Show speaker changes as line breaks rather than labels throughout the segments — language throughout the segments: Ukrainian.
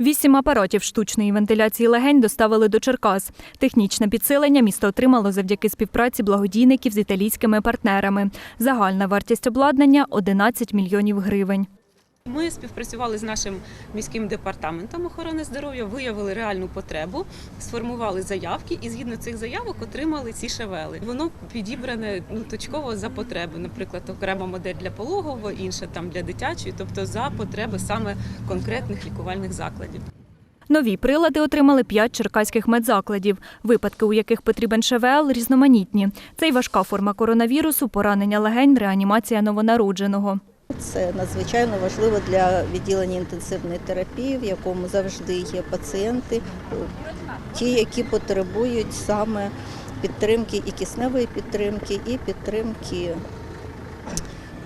Вісім апаратів штучної вентиляції легень доставили до Черкас. Технічне підсилення місто отримало завдяки співпраці благодійників з італійськими партнерами. Загальна вартість обладнання – 11 мільйонів гривень.
Ми співпрацювали з нашим міським департаментом охорони здоров'я, виявили реальну потребу, сформували заявки і згідно цих заявок отримали ці шевели. Воно підібране ну точково за потреби. Наприклад, окрема модель для пологового, інша там для дитячої, тобто за потреби саме конкретних лікувальних закладів.
Нові прилади отримали п'ять черкаських медзакладів. Випадки, у яких потрібен ШВЛ, різноманітні. Це й важка форма коронавірусу, поранення легень, реанімація новонародженого.
Це надзвичайно важливо для відділення інтенсивної терапії, в якому завжди є пацієнти, ті, які потребують саме підтримки і кисневої підтримки, і підтримки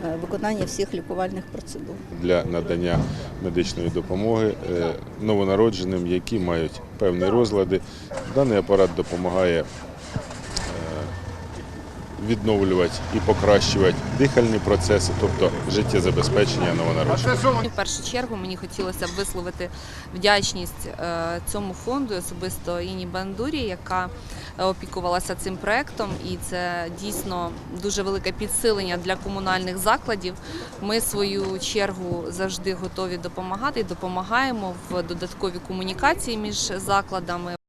е, виконання всіх лікувальних процедур.
для надання медичної допомоги е, новонародженим, які мають певні розлади. Даний апарат допомагає відновлювати і покращувати дихальні процеси, тобто життєзабезпечення новонароджених.
В першу чергу мені хотілося б висловити вдячність е, цьому фонду, особисто Іні Бандурі, яка е, опікувалася цим проектом, і це дійсно дуже велике підсилення для комунальних закладів. Ми свою чергу завжди готові допомагати і допомагаємо в додатковій комунікації між закладами.